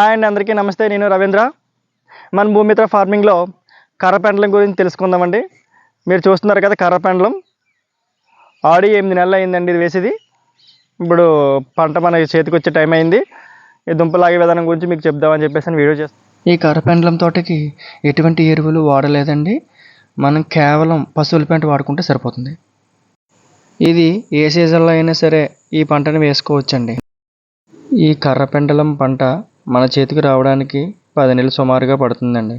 Hi అండి అందరికీ నమస్తే. నేను రవీంద్ర. మన భూమిత్ర ఫార్మింగ్లో కర్రపెండలం గురించి తెలుసుకుందామండి. మీరు చూస్తున్నారు కదా కర్రపెండలం. ఆడి ఎనిమిది నెలలు అయిందండి ఇది వేసేది. ఇప్పుడు పంట మన చేతికి వచ్చే టైం అయింది. ఈ దుంపలాగే విధానం గురించి మీకు చెప్దామని చెప్పేసి నేను వీడియో చేస్తాను ఈ కర్రపెండలం తోటకి ఎటువంటి ఎరువులు వాడలేదండి. మనం కేవలం పశువుల పెంట వాడుకుంటే సరిపోతుంది. ఇది ఏ సీజన్లో అయినా సరే ఈ పంటను వేసుకోవచ్చండి. ఈ కర్రపెండలం పంట మన చేతికి రావడానికి పది నెలలు సుమారుగా పడుతుందండి.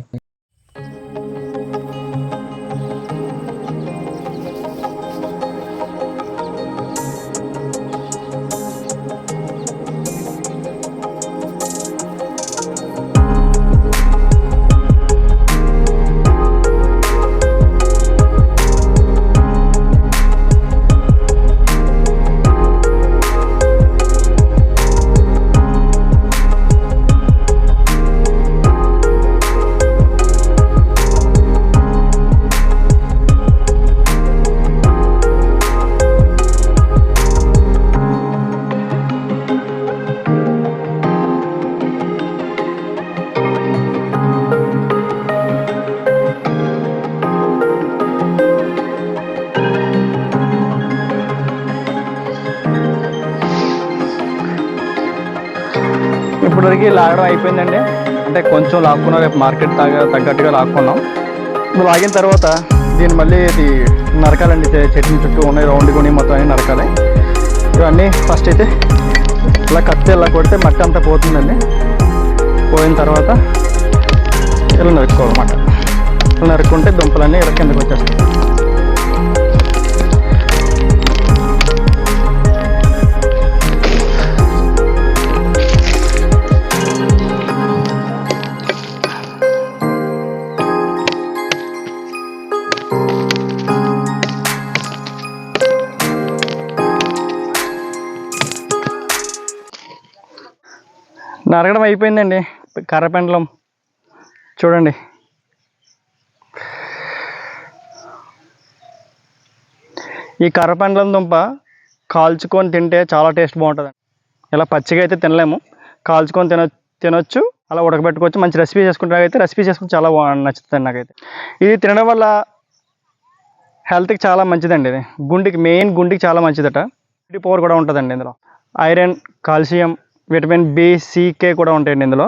ఇప్పటివరకు లాగడం అయిపోయిందండి. అంటే కొంచెం లాక్కున్నాం రేపు మార్కెట్ తగ్గ తగ్గట్టుగా లాక్కున్నాం. లాగిన తర్వాత దీన్ని మళ్ళీ ఇది నరకాలండి చెట్టు చెట్ల చుట్టూ ఉన్నాయి రౌండ్ కొని మొత్తం అన్ని నరకాలి. ఇవన్నీ ఫస్ట్ అయితే ఇలా కత్తి ఇలా కొడితే మట్టి అంతా పోతుందండి. పోయిన తర్వాత ఇలా నరుక్కోవాలన్నమాట. ఇలా నరుక్కుంటే దుంపలన్నీ ఇలా కిందకు వచ్చేస్తాయి. నరగడం అయిపోయిందండి. కర్రపెండలం. చూడండి. ఈ కర్రపెండలం దుంప కాల్చుకొని తింటే చాలా టేస్ట్ బాగుంటుంది ఇలా పచ్చిగా అయితే తినలేము. కాల్చుకొని తిన తినొచ్చు అలా ఉడకబెట్టుకోవచ్చు. మంచి రెసిపీ చేసుకుంటే అయితే రెసిపీ చేసుకుంటే చాలా నచ్చుతుంది నాకైతే. ఇది తినడం వల్ల హెల్త్కి చాలా మంచిదండి ఇది. గుండెకి మెయిన్ గుండెకి చాలా మంచిదట. పవర్ కూడా ఉంటుందండి ఇందులో. ఐరన్ కాల్షియం విటమిన్ బి సికే కూడా ఉంటాయండి ఇందులో.